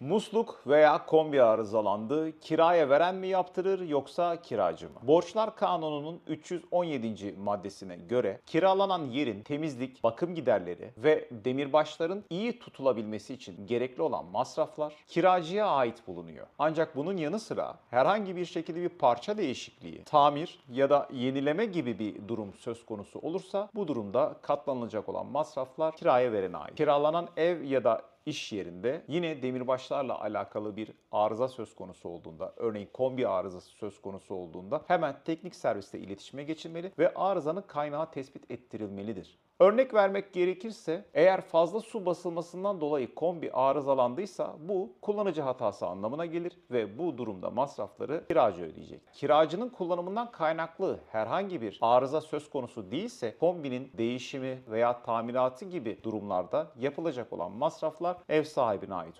Musluk veya kombi arızalandı. Kiraya veren mi yaptırır yoksa kiracı mı? Borçlar Kanunu'nun 317. maddesine göre kiralanan yerin temizlik, bakım giderleri ve demirbaşların iyi tutulabilmesi için gerekli olan masraflar kiracıya ait bulunuyor. Ancak bunun yanı sıra herhangi bir şekilde bir parça değişikliği, tamir ya da yenileme gibi bir durum söz konusu olursa bu durumda katlanılacak olan masraflar kiraya verene ait. Kiralanan ev ya da iş yerinde yine demirbaşlarla alakalı bir arıza söz konusu olduğunda, örneğin kombi arızası söz konusu olduğunda hemen teknik servisle iletişime geçilmeli ve arızanın kaynağı tespit ettirilmelidir. Örnek vermek gerekirse eğer fazla su basılmasından dolayı kombi arızalandıysa bu kullanıcı hatası anlamına gelir ve bu durumda masrafları kiracı ödeyecek. Kiracının kullanımından kaynaklı herhangi bir arıza söz konusu değilse kombinin değişimi veya tamiratı gibi durumlarda yapılacak olan masraflar ev sahibine ait olur.